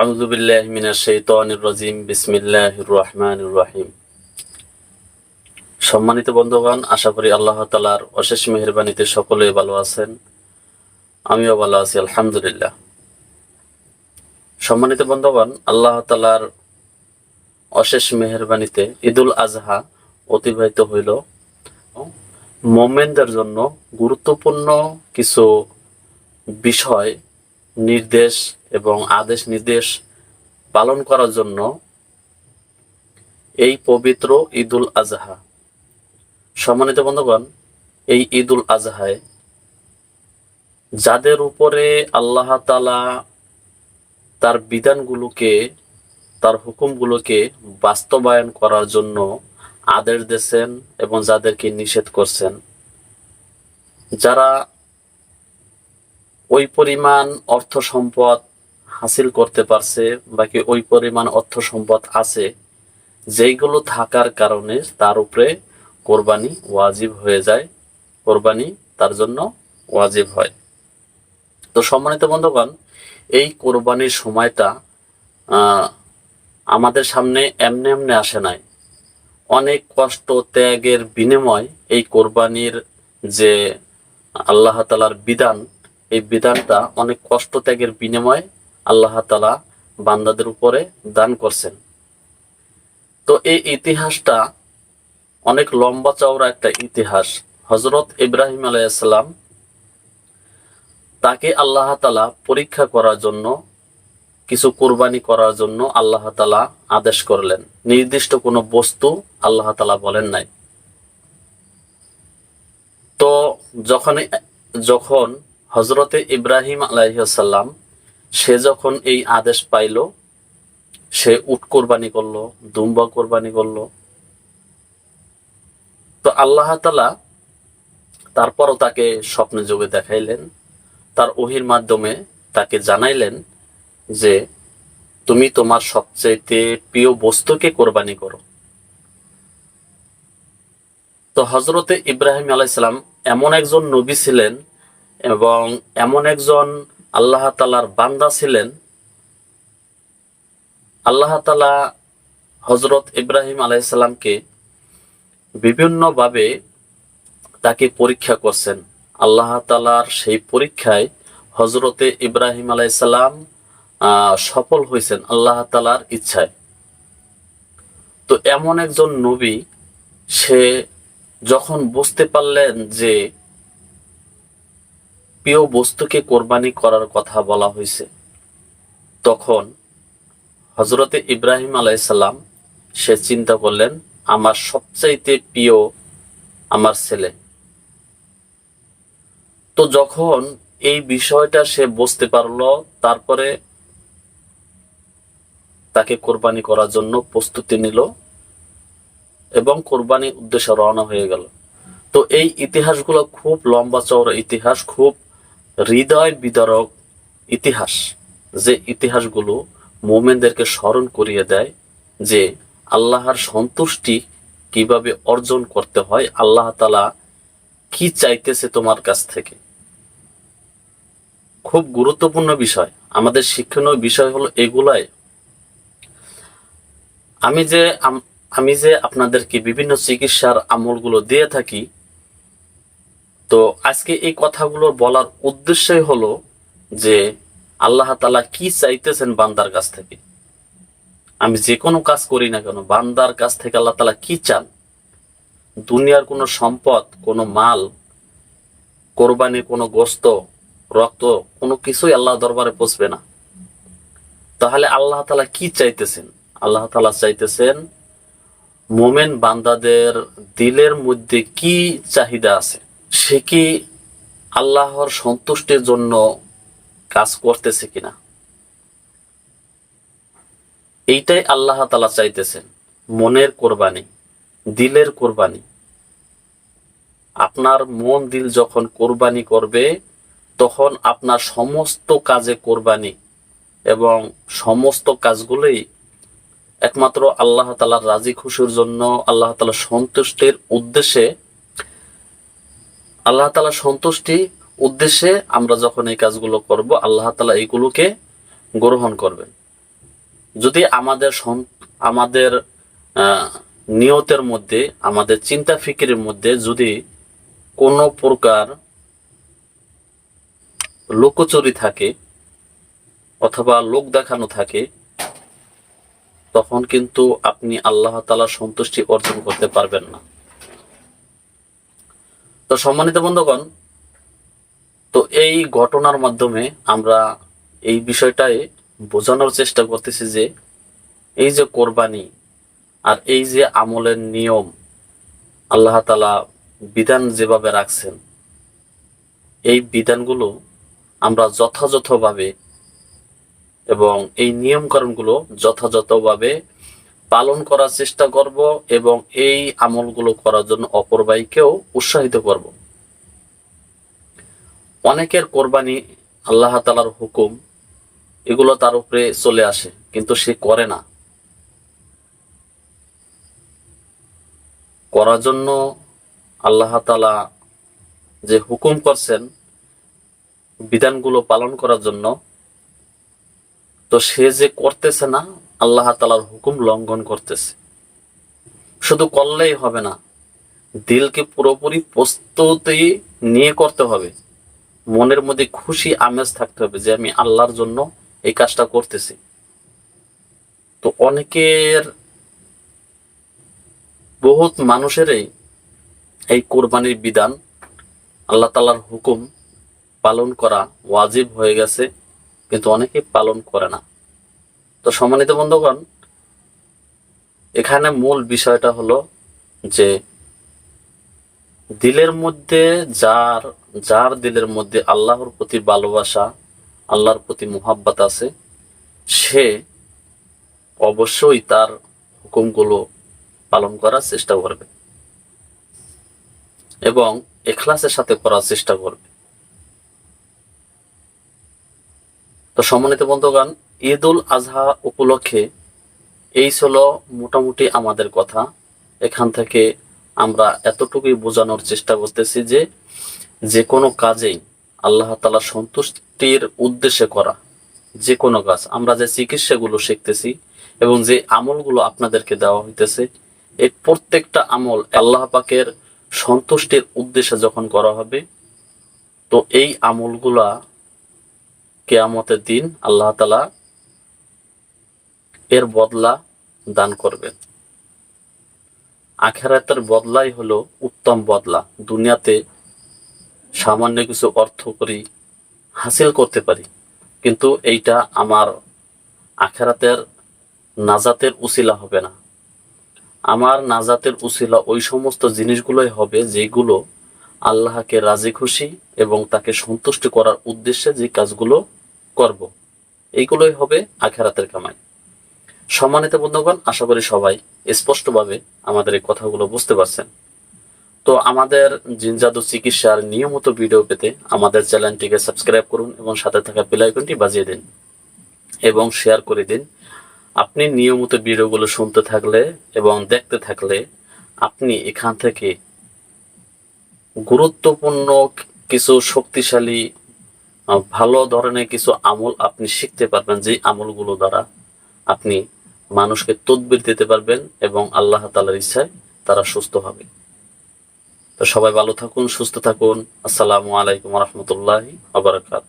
أعوذ بالله من الشيطان الرجيم بسم الله الرحمن الرحيم সম্মানিত বন্ধুগণ আশা করি আল্লাহ তালার অশেষ মেহরবানিতে সকলে ভালো আছেন আমিও ভালো আছি আলহামদুলিল্লাহ সম্মানিত বন্ধুগণ আল্লাহ তালার অশেষ মেহরবানিতে ঈদুল আজহা অতিবাহিত হইল মোমেনদের জন্য গুরুত্বপূর্ণ কিছু বিষয় নির্দেশ এবং আদেশ নির্দেশ পালন করার জন্য এই পবিত্র ঈদুল আজহা। সম্মানিত বন্ধুগণ, এই ঈদুল আজহায় যাদের উপরে আল্লাহ তালা তার বিধানগুলোকে, তার হুকুমগুলোকে বাস্তবায়ন করার জন্য আদেশ দিয়েছেন এবং যাদেরকে নিষেধ করছেন, যারা ওই পরিমাণ অর্থ সম্পদ হাসিল করতে পারছে, বাকি ওই পরিমাণ অর্থ সম্পদ আছে, যেইগুলো থাকার কারণে তার উপরে কোরবানি ওয়াজিব হয়ে যায়, কোরবানি তার জন্য ওয়াজিব হয়। তো সম্মানিত বন্ধুগণ, এই কোরবানির সময়টা আমাদের সামনে এমনি এমনি আসে নাই। অনেক কষ্ট, ত্যাগের বিনিময় এই কোরবানির যে আল্লাহ তালার বিধান এই বিধানটা অনেক কষ্ট ত্যাগের বিনিময়ে আল্লাহ তালা বান্দাদের উপরে দান করছেন। তো এই ইতিহাসটা অনেক লম্বা চওড়া একটা ইতিহাস। হজরত ইব্রাহিম আলাইসাল্লাম তাকে আল্লাহ তালা পরীক্ষা করার জন্য, কিছু কোরবানি করার জন্য আল্লাহ তালা আদেশ করলেন। নির্দিষ্ট কোনো বস্তু আল্লাহ তালা বলেন নাই। তো যখন যখন হজরতে ইব্রাহিম আলাইসাল্লাম সে যখন এই আদেশ পাইল, সে উট কোরবানি করল, দুম্বা কোরবানি করল। তো আল্লাহ তালা তারপরও তাকে স্বপ্নে যোগে দেখাইলেন। তার ওহির মাধ্যমে তাকে জানাইলেন যে, তুমি তোমার সবচাইতে প্রিয় বস্তুকে কোরবানি করো। তো হজরতে ইব্রাহিম আলাইসালাম এমন একজন নবী ছিলেন এবং এমন একজন আল্লাহ তালার বান্দা ছিলেন। আল্লাহ তালা হজরত ইব্রাহিম আলাইসাল্লামকে বিভিন্নভাবে তাকে পরীক্ষা করছেন। আল্লাহ তালার সেই পরীক্ষায় হজরতে ইব্রাহিম আলাইসাল্লাম সফল হয়েছেন আল্লাহ তালার ইচ্ছায়। তো এমন একজন নবী, সে যখন বুঝতে পারলেন যে প্রিয় বস্তুকে কোরবানি করার কথা বলা হয়েছে। তখন হজরতে ইব্রাহিম আলাইসাল্লাম সে চিন্তা করলেন, আমার সবচাইতে প্রিয় আমার ছেলে। তো যখন এই বিষয়টা সে বুঝতে পারল, তারপরে তাকে কোরবানি করার জন্য প্রস্তুতি নিল এবং কোরবানি উদ্দেশ্যে রওনা হয়ে গেল। তো এই ইতিহাসগুলো খুব লম্বা চওড়া ইতিহাস, খুব হৃদয় বিদারক ইতিহাস, যে ইতিহাসগুলো মোমেনদেরকে স্মরণ করিয়ে দেয় যে আল্লাহর সন্তুষ্টি কীভাবে অর্জন করতে হয়, আল্লাহ তালা কি চাইতেছে তোমার কাছ থেকে? খুব গুরুত্বপূর্ণ বিষয়। আমাদের শিক্ষণীয় বিষয় হলো এগুলাই। আমি যে আম- যে আপনাদেরকে বিভিন্ন চিকিৎসার আমলগুলো দিয়ে থাকি তো আজকে এই কথাগুলো বলার উদ্দেশ্যই হলো যে আল্লাহ তালা কি চাইতেছেন বান্দার কাছ থেকে? আমি যে কোনো কাজ করি না কেন, বান্দার কাছ থেকে আল্লাহ তালা কি চান? দুনিয়ার কোনো সম্পদ, কোনো মাল, কোরবানি, কোনো গোস্ত, রক্ত, কোনো কিছুই আল্লাহ দরবারে পৌঁছবে না। তাহলে আল্লাহ তালা কি চাইতেছেন? আল্লাহ তালা চাইতেছেন মোমেন বান্দাদের দিলের মধ্যে কি চাহিদা আছে? সে কি আল্লাহর সন্তুষ্টির জন্য কাজ করতেছে কিনা? এইটাই আল্লাহ তালা চাইতেছেন। মনের কোরবানি, দিলের কোরবানি। আপনার মন দিল যখন কোরবানি করবে, তখন আপনার সমস্ত কাজে কোরবানি এবং সমস্ত কাজগুলোই একমাত্র আল্লাহ তালার রাজি খুশির জন্য, আল্লাহ তালা সন্তুষ্টের উদ্দেশ্যে আল্লাহ তালা সন্তুষ্টি উদ্দেশ্যে আমরা যখন এই কাজগুলো করব, আল্লাহ তালা এইগুলোকে গ্রহণ করবেন। যদি আমাদের আমাদের নিয়তের মধ্যে, আমাদের চিন্তা ফিকিরের মধ্যে যদি কোনো প্রকার লোকচুরি থাকে অথবা লোক দেখানো থাকে, তখন কিন্তু আপনি আল্লাহ তালার সন্তুষ্টি অর্জন করতে পারবেন না। তো সম্মানিত বন্ধুগণ, তো এই ঘটনার মাধ্যমে আমরা এই বিষয়টাই বোঝানোর চেষ্টা করতেছি যে এই যে কোরবানি আর এই যে আমলের নিয়ম আল্লাহ তালা বিধান যেভাবে রাখছেন, এই বিধানগুলো আমরা যথাযথভাবে এবং এই নিয়মকানুনগুলো যথাযথভাবে পালন করার চেষ্টা করব এবং এই আমলগুলো করার জন্য অপর ভাইকেও উৎসাহিত করব। অনেকের কোরবানি আল্লাহ তালার হুকুম, এগুলো তার উপরে চলে আসে, কিন্তু সে করে না। করার জন্য আল্লাহ তালা যে হুকুম করছেন, বিধানগুলো পালন করার জন্য, তো সে যে করতেছে না আল্লাহ তালার হুকুম লঙ্ঘন করতেছে। শুধু করলেই হবে না, দিলকে পুরোপুরি প্রস্তুতি নিয়ে করতে হবে। মনের মধ্যে খুশি আমেজ থাকতে হবে যে আমি আল্লাহর জন্য এই কাজটা করতেছি। তো অনেকের, বহুত মানুষেরই এই কোরবানির বিধান, আল্লাহ তালার হুকুম পালন করা ওয়াজিব হয়ে গেছে, কিন্তু অনেকে পালন করে না। তো সম্মানিত বন্ধুগণ, এখানে মূল বিষয়টা হলো যে দিলের মধ্যে যার যার দিলের মধ্যে আল্লাহর প্রতি ভালোবাসা, আল্লাহর প্রতি মোহাব্বত আছে, সে অবশ্যই তার হুকুমগুলো পালন করার চেষ্টা করবে এবং এখলাসের সাথে করার চেষ্টা করবে। তো সম্মানিত বন্ধুগণ ঈদ উল আজহা উপলক্ষে এই ছিল মোটামুটি আমাদের কথা। এখান থেকে আমরা এতটুকুই বোঝানোর চেষ্টা করতেছি যে যে কোনো কাজেই আল্লাহ তালা সন্তুষ্টির উদ্দেশ্যে করা যে কোনো কাজ। আমরা যে চিকিৎসাগুলো শিখতেছি এবং যে আমলগুলো আপনাদেরকে দেওয়া হইতেছে, এই প্রত্যেকটা আমল আল্লাহ পাকের সন্তুষ্টির উদ্দেশ্যে যখন করা হবে, তো এই আমলগুলা কেয়ামতের দিন আল্লাহ তালা এর বদলা দান করবেন। আখেরাতের বদলাই হলো উত্তম বদলা। দুনিয়াতে সামান্য কিছু অর্থ করি হাসিল করতে পারি, কিন্তু এইটা আমার আখেরাতের নাজাতের উসিলা হবে না। আমার নাজাতের উসিলা ওই সমস্ত জিনিসগুলোই হবে যেগুলো আল্লাহকে রাজি খুশি এবং তাকে সন্তুষ্ট করার উদ্দেশ্যে যে কাজগুলো করব। এইগুলোই হবে আখেরাতের কামাই। সম্মানিত বন্ধুগণ, আশা করি সবাই স্পষ্টভাবে আমাদের এই কথাগুলো বুঝতে পারছেন। তো আমাদের জিনজাদু চিকিৎসার নিয়মিত ভিডিও পেতে আমাদের চ্যানেলটিকে সাবস্ক্রাইব করুন এবং সাথে থাকা বেল আইকনটি বাজিয়ে দিন এবং শেয়ার করে দিন। আপনি নিয়মিত ভিডিওগুলো শুনতে থাকলে এবং দেখতে থাকলে আপনি এখান থেকে গুরুত্বপূর্ণ কিছু শক্তিশালী ভালো ধরনের কিছু আমল আপনি শিখতে পারবেন যে আমলগুলো দ্বারা আপনি মানুষকে তদবির দিতে পারবেন এবং আল্লাহ তালার ইচ্ছায় তারা সুস্থ হবে। তো সবাই ভালো থাকুন, সুস্থ থাকুন। আসসালামু আলাইকুম রহমতুল্লাহ আবরাকাত